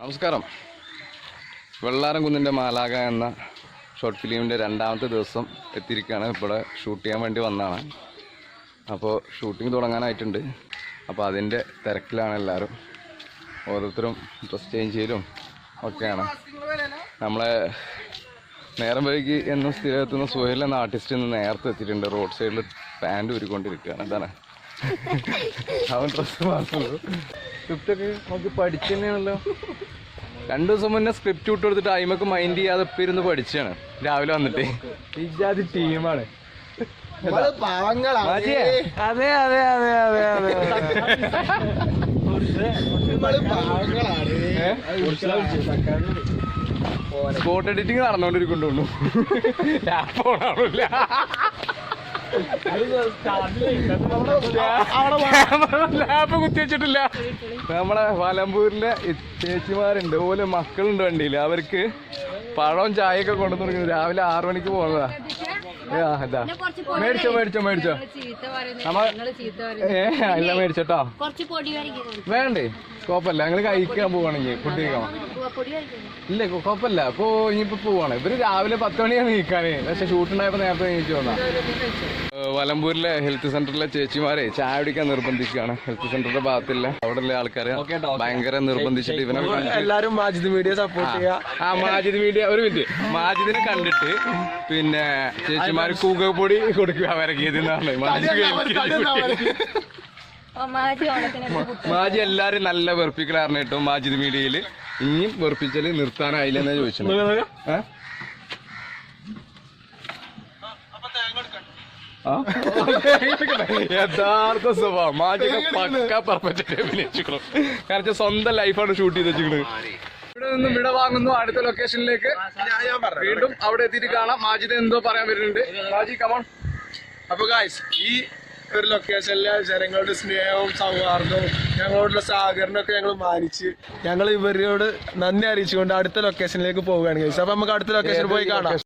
നമസ്കാരം. വെള്ളാരംകുന്നിന്റെ മാലാക എന്ന ഷോർട്ട് ഫിലിമിന്റെ രണ്ടാമത്തെ ദിവസം എത്തിയിരിക്കുകയാണ്. ഇവിടെ ഷൂട്ട് ചെയ്യാൻ വേണ്ടി വന്നതാണ്. അപ്പോൾ ഷൂട്ടിംഗ് തുടങ്ങാനായിട്ടുണ്ട്. അപ്പോൾ അതിന്റെ തിരക്കിലാണ് എല്ലാവരും. ഓരോരുത്തരും ഡ്രസ് ചേഞ്ച് ചെയ്യലും ഒക്കെയാണ്. നമ്മളെ നേരം വൈകി എന്നും സ്ഥിരം എത്തുന്ന സുഹേൽ എന്ന ആർട്ടിസ്റ്റ് ഇന്ന് നേരത്തെ എത്തിയിട്ടുണ്ട്. റോഡ് സൈഡിൽ പാന്റ് ഉരുക്കൊണ്ടിരിക്കുകയാണ് എന്താണ് അവൻ ഡ്രസ്സ് മാറുള്ളൂ സ്ക്രിപ്റ്റൊക്കെ നമുക്ക് പഠിച്ചു തന്നെയാണല്ലോ രണ്ടു ദിവസം മുന്നേ സ്ക്രിപ്റ്റ് വിട്ട് കൊടുത്തിട്ട് അയിമക്ക് മൈൻഡ് ചെയ്യാതെ ഇപ്പം ഇരുന്ന് പഠിച്ചാണ് രാവിലെ വന്നിട്ട്. ഇജാതി ടീമാണ് അതെ അതെ അതെ അതെ അതെ. സ്പോട്ട് എഡിറ്റിംഗ് നടന്നുകൊണ്ടിരിക്കുന്നുണ്ടോ ലാപ്പോണാവില്ല ലാപ്പ് കുത്തി വെച്ചിട്ടില്ല. നമ്മളെ വലമ്പൂരിലെ ചേച്ചിമാരുണ്ട്. ഓൽ മക്കളുണ്ട് വണ്ടിയിൽ അവർക്ക് പഴവും ചായയൊക്കെ കൊണ്ടു തുടങ്ങി രാവിലെ ആറു മണിക്ക് പോകുന്നതാ. മേടിച്ചോ മേടിച്ചോ മേടിച്ചോ. നമ്മ- ഏ അല്ല മേടിച്ചോട്ടോ വേണ്ടേ? കുഴപ്പമില്ല. ഞങ്ങൾ കഴിക്കാൻ പോവാണെങ്കിൽ വരയ്ക്കുന്നത് ഇല്ല കുഴപ്പമില്ല. അപ്പോ ഇനിയിപ്പോ പോവാണ്. ഇവർ രാവിലെ പത്ത് മണിയാണ് നീക്കാന്. പക്ഷെ ഷൂട്ടുണ്ടായപ്പോ നേരത്തെ നീച്ചു വന്നാ. വലമ്പൂരിലെ ഹെൽത്ത് സെന്ററിലെ ചേച്ചിമാരെ ചായ കുടിക്കാൻ നിർബന്ധിക്കുകയാണ്. ഹെൽത്ത് സെന്ററിന്റെ ഭാഗത്തില്ല. അവിടെ ഉള്ള ആൾക്കാര് ഭയങ്കര നിർബന്ധിച്ചിട്ട് ഇവനെ എല്ലാരും മാജിദ് മീഡിയ സപ്പോർട്ട് ചെയ്യാ ആ മാജിദ് മീഡിയ ഒരു മിനിറ്റ്. മാജിദിനെ കണ്ടിട്ട് പിന്നെ ചേച്ചിമാര് കൂകപ്പൊടി കൊടുക്കുക വരകിയത് എന്നാണ് മാജിദ് മാജി എല്ലാരും നല്ല വെറുപ്പിക്കലാറിന് കേട്ടോ മാജിദ് മീഡിയയിൽ. ഇനിയും വെറുപ്പിച്ചാൽ നിർത്താനായില്ലെന്നാ എന്നാ ചോദിച്ചു ആ? യഥാർത്ഥ സ്വഭാവം. മാജി പക്ക പെർഫെക്റ്റ് കാരണം സ്വന്തം ലൈഫാണ് ഷൂട്ട് ചെയ്ത് വെച്ചിരിക്കുന്നത് ഇവിടെ നിന്നും വിട വാങ്ങുന്നു അടുത്ത ലൊക്കേഷനിലേക്ക് വീണ്ടും അവിടെ എത്തിയിട്ട് കാണാം. മാജിദ് എന്തോ പറയാൻ വരുന്നുണ്ട്. മാജി കമോൺ അപ്പൊ ഗായ്സ് ഈ ഒരു ലൊക്കേഷനിലെ ജനങ്ങളുടെ സ്നേഹവും സൗഹാർദ്ദവും ഞങ്ങളോടുള്ള സഹകരണമൊക്കെ ഞങ്ങൾ മാനിച്ച് ഞങ്ങൾ ഇവരോട് നന്ദി അറിയിച്ചുകൊണ്ട് അടുത്ത ലൊക്കേഷനിലേക്ക് പോവുകയാണ് അപ്പൊ നമുക്ക് അടുത്ത ലൊക്കേഷനിൽ പോയി കാണാം.